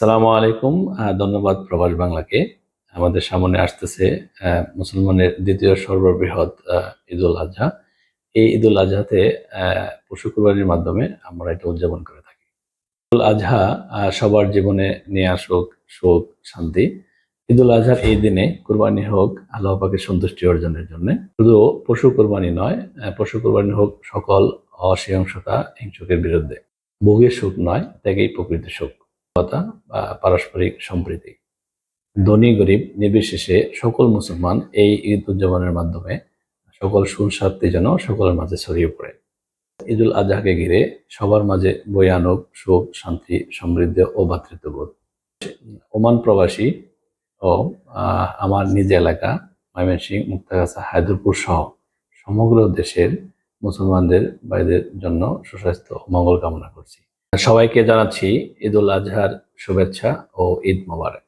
সালামু আলাইকুম ধন্যবাদ প্রবাস বাংলাকে। আমাদের সামনে আসতেছে মুসলমানের দ্বিতীয় সর্ববৃহৎ ঈদুল আজহা। এই ঈদুল আজহাতে পশু কুরবানির মাধ্যমে আমরা এটা উদযাপন করে থাকি। ঈদুল আজহা সবার জীবনে নিয়ে আসুক সুখ, শান্তি। ঈদুল আজহার এই দিনে কুরবানি হোক, আল্লাহ পাকের সন্তুষ্টি অর্জনের জন্য। শুধু পশু কুরবানি নয় পশু কুরবানি হোক সকল অসহিংসতা, হিংসুকের বিরুদ্ধে। ভোগের সুখ নয়, ত্যাগেই প্রকৃত সুখ। কথা বা পারস্পরিক সম্প্রীতি। ধনী, গরিব, নির্বিশেষে সকল মুসলমান এই ঈদ উদযাপনের মাধ্যমে সকল সুস্বার্থী যেন সকলের মাঝে ছড়িয়ে পড়ে। ঈদুল আজহাকে ঘিরে সবার মাঝে আনুক সুখ শান্তি, সমৃদ্ধি ও ভ্রাতৃত্ববোধ ওমান প্রবাসী ও আমার নিজ এলাকা ময়মনসিংহ, মুক্তাগাছা, হায়দুরপুর সহ সমগ্র দেশের মুসলমানদের ভাইদের জন্য সুস্বাস্থ্য ও মঙ্গল কামনা করছি। সবাইকে জানাচ্ছি ঈদ উল আজহার শুভেচ্ছা ও ঈদ মোবারক।